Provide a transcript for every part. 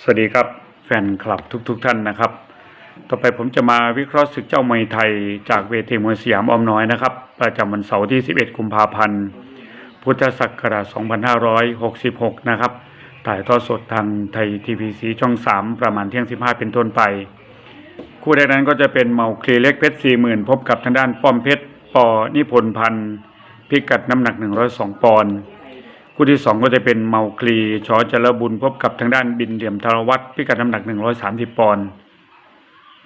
สวัสดีครับแฟนคลับทุกๆทท่านนะครับ ต่อไปผมจะมาวิเคราะห์ศึกเจ้ามวยไทย จากเวทีมวยสยามออมน้อยนะครับ ประจำวันเสาร์ที่ 11 กุมภาพันธ์ พุทธศักราช2566 นะครับ ถ่ายทอดสดทางไทยทีวีสีช่อง 3 ประมาณเที่ยง 15 เป็นต้นไป คู่แรกนั้นก็จะเป็นเมาคลีเล็กเพชร 40,000 พบกับทางด้านป้อมเพชรปอนิพนธ์พันธ์พิกัดน้ำหนัก 102 ปอนด์ คู่ที่สองก็จะเป็นเมาคลีชอจรบุญพบกับทางด้านบินเหลี่ยมธารวัตรพิกัดน้ำหนัก 130 ปอนด์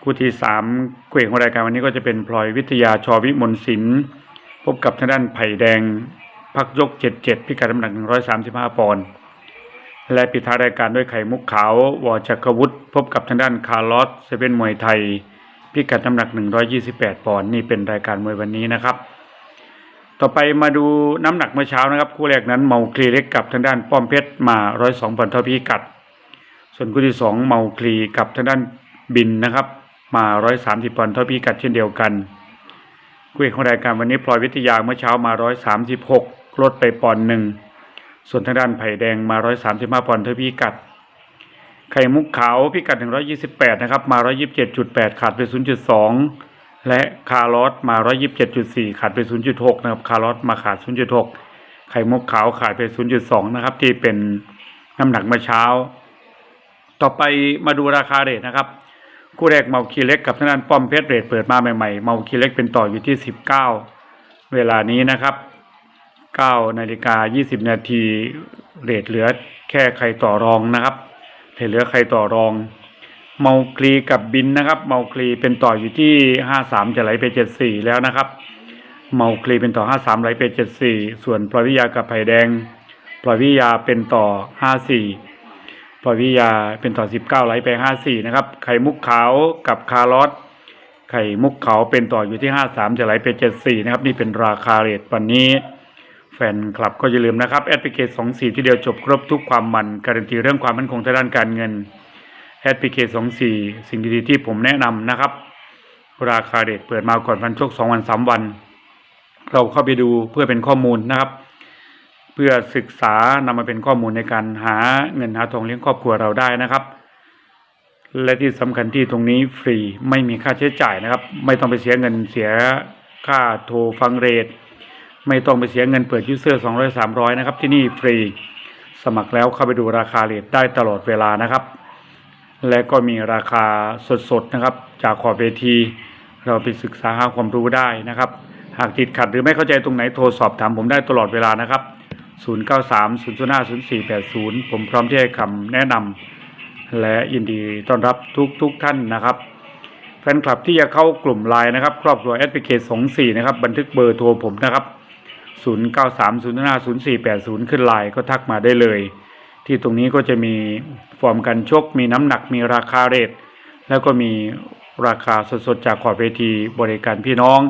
คู่ที่สามเกวกของรายการวันนี้ก็จะเป็นพลอยวิทยาชอวิมลศิลป์พบกับทางด้านไผ่แดงพักยก 77 พิกัดน้ำหนัก 135 ปอนด์และปิดท้ายรายการด้วยไข่มุกขาววอจักรวุฒิพบกับทางด้านคาร์ลอสเซเว่นมวยไทย พิกัดน้ำหนัก 128 ปอนด์นี่เป็นรายการมวยวันนี้นะครับ ต่อไปมาดูน้ำหนักเมื่อเช้านะครับ คู่แรกนั้นเมาคลีเล็กกับทางด้านป้อมเพชรมาร้อยสองปอนด์เท่าพิกัด ส่วนคู่ที่สองเมาคลีกับทางด้านบินนะครับ มาร้อยสามสิบปอนด์เท่าพิกัดเช่นเดียวกันคู่เอกของรายการวันนี้พลอยวิทยาเมื่อเช้ามาร้อยสามสิบหกลดไปปอนด์หนึ่งส่วนทางด้านไผ่แดงมาร้อยสามสิบห้าปอนด์เท่าพิกัด ไข่มุกขาวพิกัดหนึ่งร้อยี่สิบแปดนะครับมาร้อยี่สิบเจ็ดจุดแปดขาดไปศูนย์จุดสอง และคาร์ลอสมา 127.4 ขาดไป 0.6 นะครับ คาร์ลอสมาขาด 0.6 ไข่มุกขาวขาดไป 0.2 นะครับ ที่เป็นน้ำหนักเมื่อเช้า ต่อไปมาดูราคาเรทนะครับ คู่แรกเมาคีเล็กกับทางด้านป้อมเพชรเรทเปิดมาใหม่ๆ เมาคีเล็กเป็นต่ออยู่ที่ 19 เวลานี้นะครับ9นาฬิกา 20 นาทีเรทเหลือแค่ใครต่อรองนะครับเรทเหลือใครต่อรอง เมาคลีกับบินนะครับ เมาคลีเป็นต่ออยู่ที่ห้าสามจะไหลไปเจ็ดสี่แล้วนะครับ เมาคลีเป็นต่อห้าสามไหลไปเจ็ดสี่ส่วนปลอยวิยากับไผ่แดงปลอยวิยาเป็นต่อห้าสี่ปลอยวิยาเป็นต่อสิบเก้าไหลไปห้าสี่นะครับไข่มุกขาวกับคาร์ลอสไข่มุกขาวเป็นต่ออยู่ที่ห้าสามจะไหลไปเจ็ดสี่นะครับ นี่เป็นราคาเรทวันนี้แฟนคลับก็อย่าลืมนะครับแอดพลิเคชสองสี่ที่เดียวจบครบทุกความมันการันตีเรื่องความมั่นคงทางด้านการเงิน แอดพีเคสองสี่สิ่งดีๆที่ผมแนะนำนะครับ ราคาเด็ดเปิดมาก่อนวันโชคสองวันสามวัน เราเข้าไปดูเพื่อเป็นข้อมูลนะครับ เพื่อศึกษานำมาเป็นข้อมูลในการหาเงินหาทองเลี้ยงครอบครัวเราได้นะครับ และที่สำคัญที่ตรงนี้ฟรีไม่มีค่าใช้จ่ายนะครับ ไม่ต้องไปเสียเงินเสียค่าโทรฟังเรทไม่ต้องไปเสียเงินเปิดยูเซอร์สองร้อยสามร้อยนะครับที่นี่ฟรีสมัครแล้วเข้าไปดูราคาเรทได้ตลอดเวลานะครับ และก็มีราคาสดๆนะครับ จากขอบเวที เราไปศึกษาหาความรู้ได้นะครับ หากติดขัดหรือไม่เข้าใจตรงไหนโทรสอบถามผมได้ตลอดเวลานะครับ 093 005 0480 ผมพร้อมที่ให้คำแนะนำและยินดีต้อนรับทุกทุกๆท่านนะครับแฟนคลับที่จะเข้ากลุ่มไลน์นะครับ ครอบครัวแอดพิเคชัน24นะครับบันทึกเบอร์โทรผมนะครับ 093 005 0480 ขึ้นไลน์ก็ทักมาได้เลย ที่ตรงนี้ก็จะมีฟอร์มการชก มีน้ำหนักมีราคาเรทแล้วก็มีราคาสดๆจากขอบเวทีบริการพี่น้อง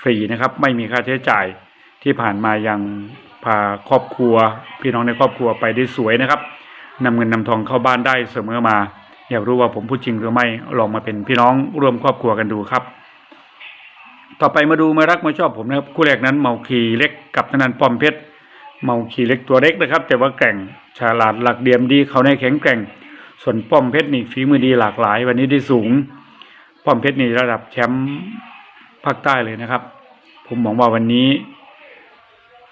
ฟรีนะครับ ไม่มีค่าใช้จ่ายที่ผ่านมายังพาครอบครัว พี่น้องในครอบครัวไปได้สวยนะครับนำเงินนำทองเข้าบ้านได้เสมอมา อยากรู้ว่าผมพูดจริงหรือไม่ลองมาเป็นพี่น้องร่วมครอบครัวกันดูครับ ต่อไปมาดูมารักมาชอบผมนะครับคู่แรกนั้นเมาคีเล็กกับธนันป้อมเพชร เมาขี่เล็กตัวเล็กนะครับ แต่ว่าแกร่งฉลาดหลักเดียมดีเขาในแข็งแกร่ง ส่วนป้อมเพชรนี่ฝีมือดีหลากหลาย วันนี้ได้สูง ป้อมเพชรนี่ระดับแชมป์ภาคใต้เลยนะครับ ผมมองว่าวันนี้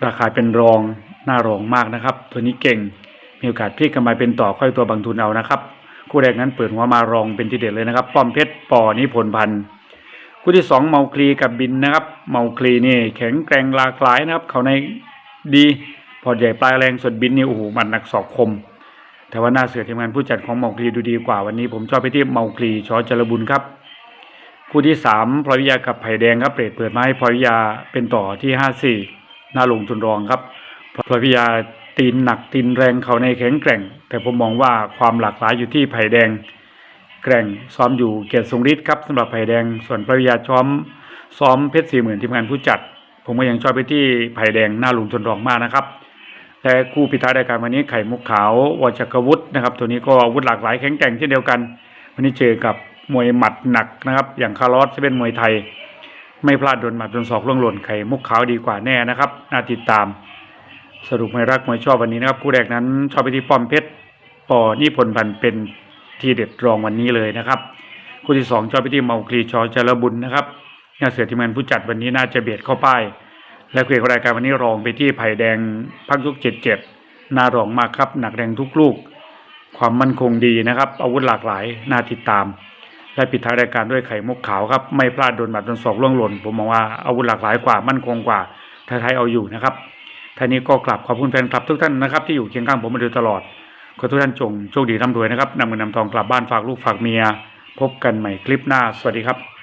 ราคาเป็นรองน่ารองมากนะครับ ตัวนี้เก่งมีโอกาสพลิกกำไรเป็นต่อค่อยตัวบางทุนเอานะครับคู่แรกนั้นเปิดหัวมารองเป็นทีเด็ดเลยนะครับ ป้อมเพชรปอนิพนธ์พันธ์คู่ที่สองเมาคลีกับบินนะครับ เมาคลีนี่แข็งแกร่งหลากหลายนะครับ เขาในดี พอใหญ่ปลายแรงส่วนบินนี่โอ้โหมันหนักศอกคม แต่ว่าหน้าเสือทีมงานผู้จัดของเมาคลีดูดีกว่าวันนี้ผมชอบไปที่เมาคลีชอจรบุญครับคู่ที่สามพลอยวิยากับไผ่แดงครับเปรตเปิดไม้พลอยวิยาเป็นต่อที่ห้าสี่หน้าลงทุนรองครับพลอยวิยาตีนหนักตีนแรงเขาในแข็งแกร่ง แต่ผมมองว่าความหลากหลายอยู่ที่ไผ่แดง แกร่งซ้อมอยู่เกียรติทรงฤทธิ์ครับสำหรับไผ่แดง ส่วนพลอยวิยาช้อมซ้อมเพชรสี่หมื่นทีมงานผู้จัด ผมก็ยังชอบไปที่ไผ่แดงหน้าลงทุนรองมากนะครับ และคู่ปิดท้ายรายการวันนี้ไข่มุกขาววจักรวุฒินะครับ ตัวนี้ก็อาวุธหลากหลายแข็งแกร่งเช่นเดียวกัน วันนี้เจอกับมวยหมัดหนักนะครับ อย่างคาร์ลอสที่เป็นมวยไทย ไม่พลาดโดนหมัดโดนศอกล่วงหล่นไข่มุกขาวดีกว่าแน่นะครับน่าติดตาม สรุปไม่รักไม่ชอบวันนี้นะครับคู่แรกนั้นชอบไปที่ป้อมเพชรปอนิพนธ์พันเป็นทีเด็ดรองวันนี้เลยนะครับคู่ที่สองจอพิธีเมาคลีชอจารบุญนะครับงาเสือทีมงานผู้จัดวันนี้น่าจะเบียดเข้าป้าย และเกรกรายการวันนี้รองไปที่ไผ่แดงพักยุกเจ็ดเจ็ดน่ารองมากครับ หนักแรงทุกลูก ความมั่นคงดีนะครับ อาวุธหลากหลายน่าติดตาม และปิดท้ายรายการด้วยไข่มุกขาวครับ ไม่พลาดโดนบัตรโดนศอกล่วงหล่น ผมมองว่าอาวุธหลากหลายกว่ามั่นคงกว่าไทยๆเอาอยู่นะครับท่านี้ก็กลับขอบคุณแฟนคลับทุกท่านนะครับที่อยู่เคียงข้างผมมาโดยตลอดขอทุกท่านจงโชคดีร่ำรวยนะครับนำเงินนำทองกลับบ้านฝากลูกฝากเมีย พบกันใหม่คลิปหน้า สวัสดีครับ